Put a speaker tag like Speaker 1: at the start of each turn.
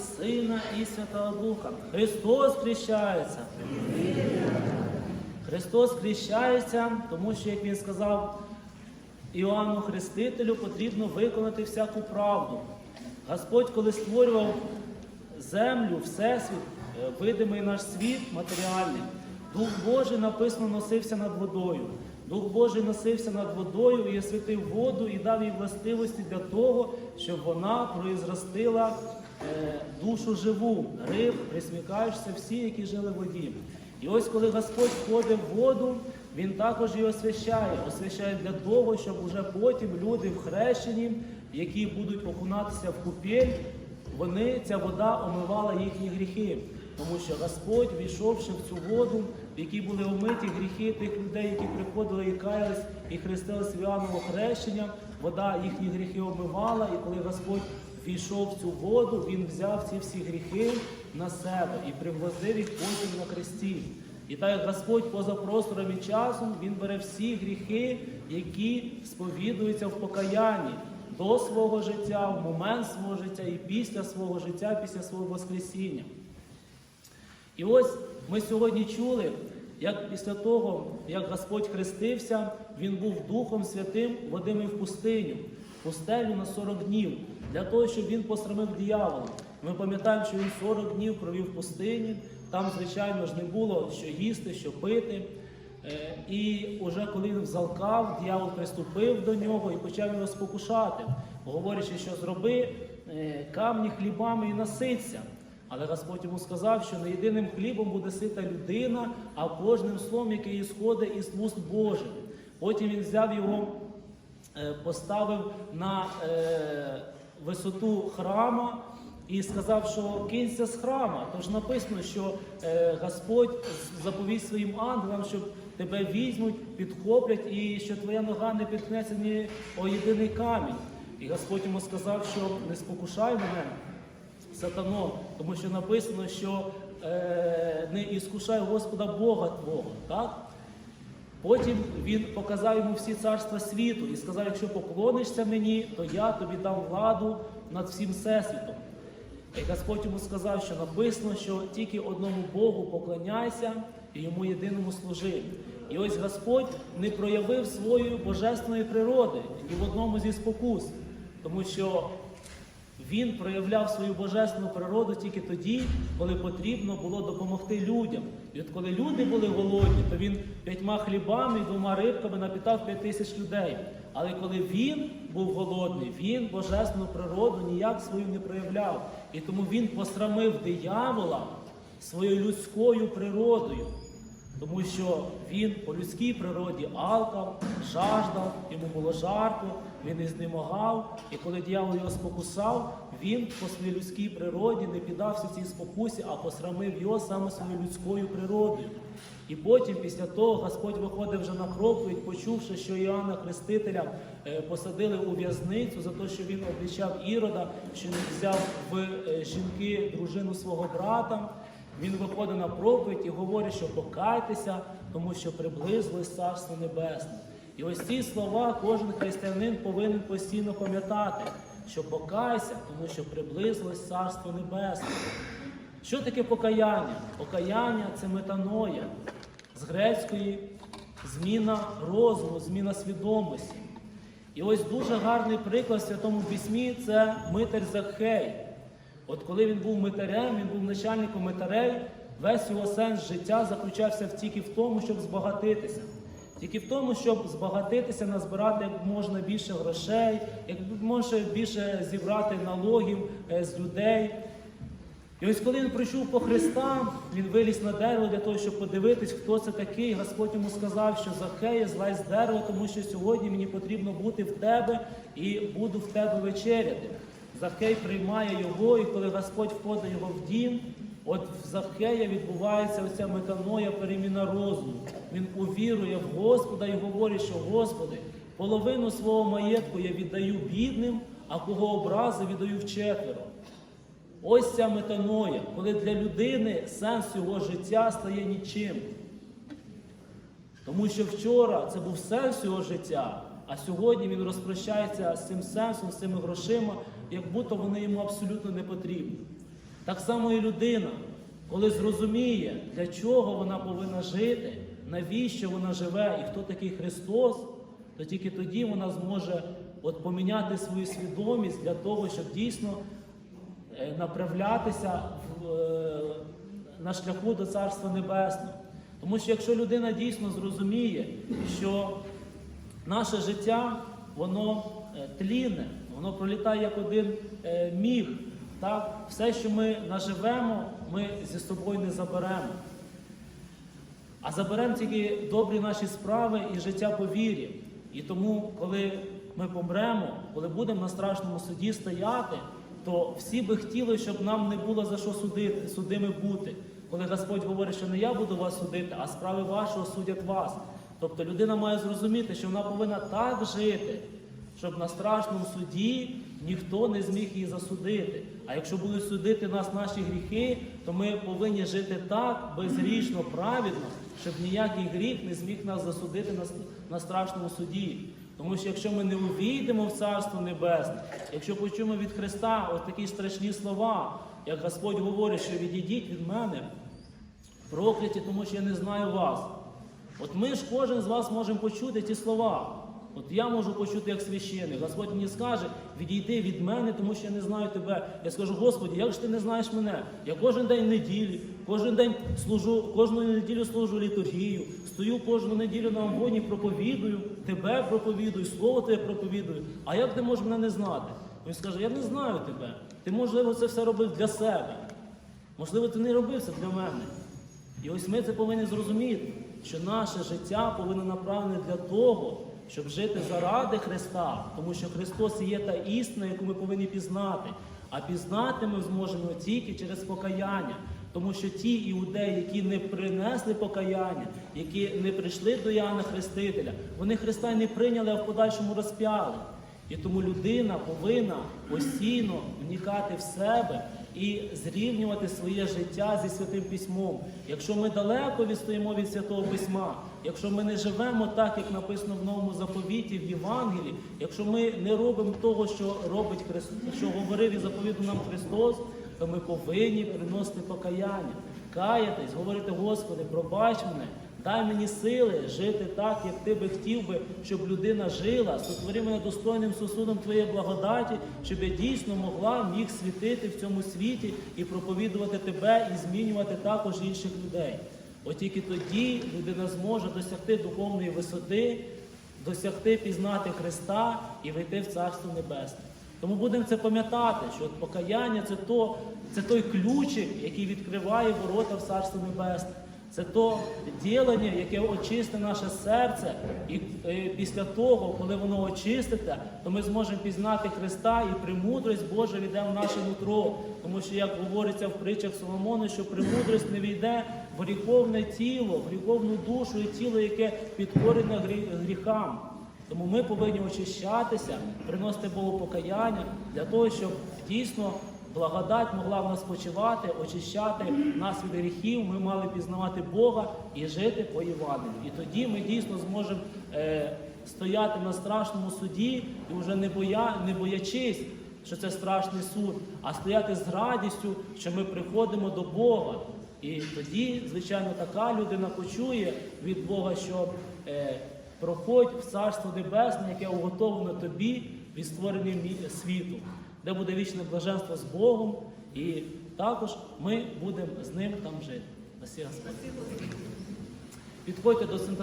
Speaker 1: Сина, і Святого Духа. Христос хрещається. Христос хрещається, тому що, як він сказав Іоанну Хрестителю, потрібно виконати всяку правду. Господь, коли створював землю, всесвіт, е, видимий наш світ матеріальний, Дух Божий написано носився над водою. Дух Божий носився над водою і освятив воду і дав їй властивості для того, щоб вона произростила душу живу, риб, присмікаючися всі, які жили в воді. І ось коли Господь входить в воду, Він також її освящає. Освящає для того, щоб уже потім люди в хрещенні, які будуть окунатися в купель, вони, ця вода омивала їхні гріхи. Тому що Господь, війшовши в цю воду, в якій були омиті гріхи тих людей, які приходили і каялись, і хрестились в Іоанново хрещення, вода їхні гріхи омивала, і коли Господь війшов в цю воду, Він взяв ці всі гріхи на себе і пригвоздив їх потім на хресті. І так як Господь поза простором і часом, Він бере всі гріхи, які сповідуються в покаянні до свого життя, в момент свого життя і після свого життя, після свого Воскресіння. І ось ми сьогодні чули, як після того, як Господь хрестився, Він був Духом Святим, водимий в пустиню, пустелю на 40 днів, для того, щоб він посрамив диявола. Ми пам'ятаємо, що він 40 днів провів в пустині, там, звичайно ж, не було що їсти, що пити. Е, І уже коли він взалкав, диявол приступив до нього і почав його спокушати, говорячи, що зроби е, камні хлібами і наситься. Але Господь йому сказав, що не єдиним хлібом буде сита людина, а кожним словом, яке ісходить із вуст Божих. Потім він взяв його, е, поставив на висоту храма і сказав, що кинься з храма. Тож написано, що е, Господь заповість своїм ангелам, щоб тебе візьмуть, підхоплять, і що твоя нога не підкнеться ні о єдиний камінь. І Господь йому сказав, що не спокушай мене сатано, тому що написано, що е, не іскушай Господа Бога Твого. Так? Потім він показав йому всі царства світу і сказав: якщо поклонишся мені, то я тобі дам владу над всім всесвітом. І Господь йому сказав, що написано, що тільки одному Богу поклоняйся і йому єдиному служи. І ось Господь не проявив своєї божественної природи ні в одному зі спокус, тому що він проявляв свою божественну природу тільки тоді, коли потрібно було допомогти людям. І от коли люди були голодні, то він п'ятьма хлібами і двома рибками напітав п'ять тисяч людей. Але коли він був голодний, він божественну природу ніяк свою не проявляв. І тому він посрамив диявола своєю людською природою. Тому що він по людській природі алкав, жаждав, йому було жарко, він ізнемогав. І коли дьявол його спокусав, він по своїй людській природі не піддався цій спокусі, а посрамив його саме своєю людською природою. І потім, після того, Господь виходив вже на проповідь, почувши, що Іоанна Хрестителя е, посадили у в'язницю за те, що він облічав Ірода, що він взяв в е, жінки дружину свого брата. Він виходить на проповідь і говорить, що покайтеся, тому що приблизилось Царство Небесне. І ось ці слова кожен християнин повинен постійно пам'ятати, що покайся, тому що приблизилось Царство Небесне. Що таке покаяння? Покаяння це метаноя з грецької зміна розуму, зміна свідомості. І ось дуже гарний приклад в Святому Письмі це митар Захей. От коли він був митарем, він був начальником митарей, весь його сенс життя заключався тільки в тому, щоб збагатитися. Тільки в тому, щоб збагатитися, назбирати як можна більше грошей, як можна більше зібрати налогів е, з людей. І ось коли він прийшов по Христа, він виліз на дерево для того, щоб подивитись, хто це такий. Господь йому сказав, що Захея, злазь з дерева, тому що сьогодні мені потрібно бути в тебе і буду в тебе вечеряти. Захей приймає його, і коли Господь входить його в дім, от в Захея відбувається оця метаноя переміна розуму. Він увірує в Господа і говорить, що Господи, половину свого маєтку я віддаю бідним, а кого образи віддаю вчетверо. Ось ця метаноя, коли для людини сенс його життя стає нічим. Тому що вчора це був сенс його життя, а сьогодні він розпрощається з цим сенсом, з цими грошима, як будто вони йому абсолютно не потрібні. Так само і людина, коли зрозуміє, для чого вона повинна жити, навіщо вона живе і хто такий Христос, то тільки тоді вона зможе от поміняти свою свідомість для того, щоб дійсно е, направлятися е, на шляху до Царства Небесного. Тому що якщо людина дійсно зрозуміє, що наше життя, воно е, тлінне, воно пролітає як один е, міг. Так? Все, що ми наживемо, ми зі собою не заберемо. А заберемо тільки добрі наші справи і життя по вірі. І тому, коли ми помремо, коли будемо на страшному суді стояти, то всі би хотіли, щоб нам не було за що судити, судими бути. Коли Господь говорить, що не я буду вас судити, а справи вашого судять вас. Тобто людина має зрозуміти, що вона повинна так жити, щоб на страшному суді ніхто не зміг її засудити. А якщо будуть судити нас наші гріхи, то ми повинні жити так безгрішно, праведно, щоб ніякий гріх не зміг нас засудити на, страшному суді. Тому що якщо ми не увійдемо в Царство Небесне, якщо почуємо від Христа ось такі страшні слова, як Господь говорить, що відійдіть від мене, прокляті, тому що я не знаю вас. От ми ж кожен з вас можемо почути ті слова. От я можу почути як священник. Господь мені скаже, відійди від мене, тому що я не знаю тебе. Я скажу, Господі, як ж ти не знаєш мене? Я кожен день неділі, кожен день служу, кожну неділю служу літургію, стою кожну неділю на амвоні, проповідую, тебе проповідую, слово тебе проповідую. А як ти можеш мене не знати? Він скаже, я не знаю тебе. Ти, можливо, це все робив для себе. Можливо, ти не робив це для мене. І ось ми це повинні зрозуміти, що наше життя повинно направлене для того, щоб жити заради Христа, тому що Христос є та істина, яку ми повинні пізнати. А пізнати ми зможемо тільки через покаяння. Тому що ті іудеї, які не принесли покаяння, які не прийшли до Яна Хрестителя, вони Христа не прийняли, а в подальшому розп'яли. І тому людина повинна постійно вникати в себе і зрівнювати своє життя зі святим письмом. Якщо ми далеко відстоїмо від святого письма, якщо ми не живемо так, як написано в новому заповіті, в Євангелії, якщо ми не робимо того, що робить Христос, що говорив і заповідав нам Христос, то ми повинні приносити покаяння, каятись, говорити, Господи, пробач мене. Дай мені сили жити так, як ти би хотів би, щоб людина жила. Сотвори мене достойним сосудом Твоєї благодаті, щоб я дійсно могла міг світити в цьому світі і проповідувати тебе, і змінювати також інших людей. От тільки тоді людина зможе досягти духовної висоти, досягти пізнати Христа і вийти в Царство Небесне. Тому будемо це пам'ятати, що покаяння це, то, це той ключик, який відкриває ворота в Царство Небесне. Це то ділення, яке очистить наше серце, і е, після того, коли воно очистите, то ми зможемо пізнати Христа і премудрість Божа війде в наше нутро. Тому що, як говориться в притчах Соломона, що премудрість не війде в гріховне тіло, в гріховну душу і тіло, яке підкорене гріхам. Тому ми повинні очищатися, приносити Богу покаяння для того, щоб дійсно благодать могла в нас почивати, очищати нас від гріхів. Ми мали пізнавати Бога і жити по Євангелію. І тоді ми дійсно зможемо е, стояти на страшному суді і вже не, боя, не боячись, що це страшний суд, а стояти з радістю, що ми приходимо до Бога. І тоді, звичайно, така людина почує від Бога, що е, проходь в Царство Небесне, яке уготовано тобі від створення світу, де буде вічне блаженство з Богом, і також ми будемо з ним там жити. Спасибо, Господь. Підходьте до центрального.